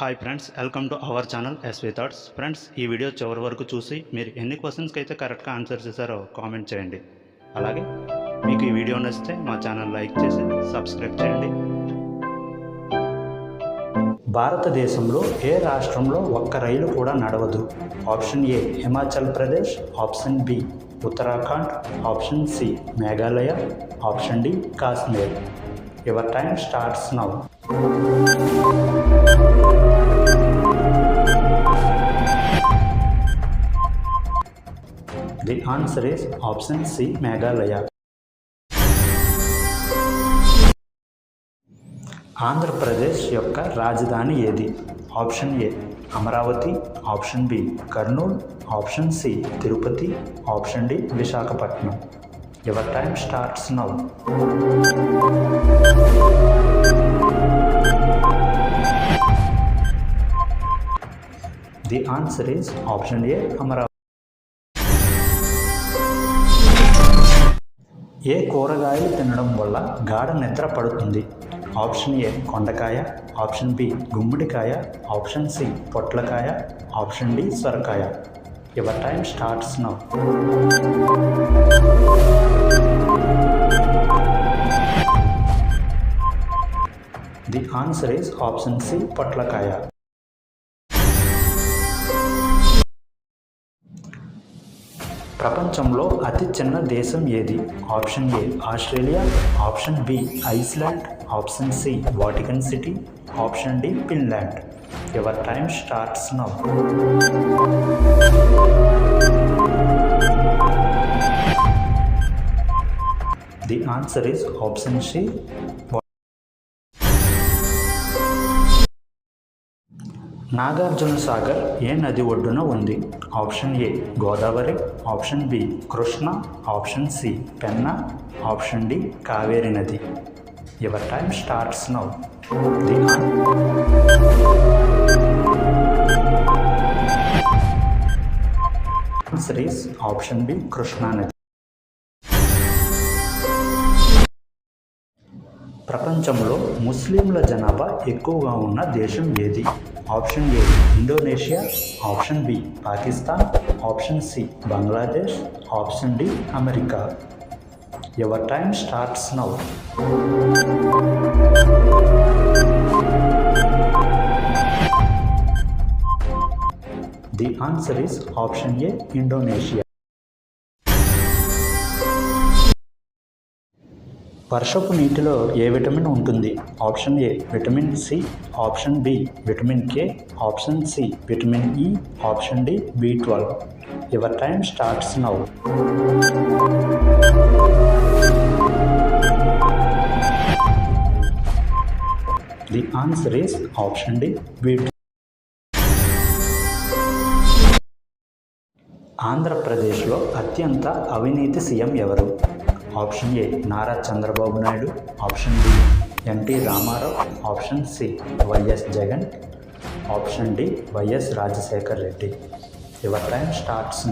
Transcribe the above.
Hi friends welcome to our channel SV thoughts friends ఈ video చివరి వరకు చూసి మీరు ఎన్ని క్వశ్చన్స్కి అయితే కరెక్ట్గా ఆన్సర్ చేశారో కామెంట్ చేయండి. అలాగే మీకు ఈ వీడియో నచ్చితే మా ఛానల్ లైక్ చేసి సబ్స్క్రైబ్ చేయండి. భారతదేశంలో ఏ రాష్ట్రంలో ఒక్క రైలు కూడా నడవదు? Option A Himachal Pradesh option B Uttarakhand option C Meghalaya option D Kashmir your time starts now the answer is option C Meghalaya Andhra Pradesh యొక్క రాజధాని ఏది? Option A Amaravati. Option B Kurnool. Option C Tirupati. Option D Visakhapatnam. Your time starts now the answer is option A Amaravati ఏ కూరగాయలు తినడం వల్ల గాఢ నిద్ర పడుతుంది? ఆప్షన్ ఏ కొండకాయ. ఆప్షన్ బి గుమ్మడికాయ. ఆప్షన్ సి పొట్లకాయ. ఆప్షన్ డి సొరకాయ. Your time starts now the answer is option C పొట్లకాయ ప్రపంచంలో అతి చిన్న దేశం ఏది? Option A Australia option B Iceland option C Vatican City option D Finland your time starts now the answer is option C Nagarjuna Sagar ఏ నది ఒడ్డున ఉంది? Option A Godavari. Option B Krishna. Option C Penna. Option D Kaveri నది. Your time starts now the option B Krishna నది. ప్రపంచంలో ముస్లింల జనాభా ఎక్కువగా ఉన్న దేశం ఏది? Option A Indonesia option B Pakistan option C Bangladesh option D America. Your time starts now. The answer is option A Indonesia. వర్షపు నీటిలో ఏ విటమిన్ ఉంటుంది? Option A vitamin C option B vitamin K option C vitamin E option D B twelve. Your time starts now the answer is option D B ఆంధ్రప్రదేశ్లో అత్యంత అవినీతి CM ఎవరు? Option A Nara Chandrababu Naidu option B N T Rama Rao option C Y S Jagan option D Y S Rajasekhar Reddy. Your time starts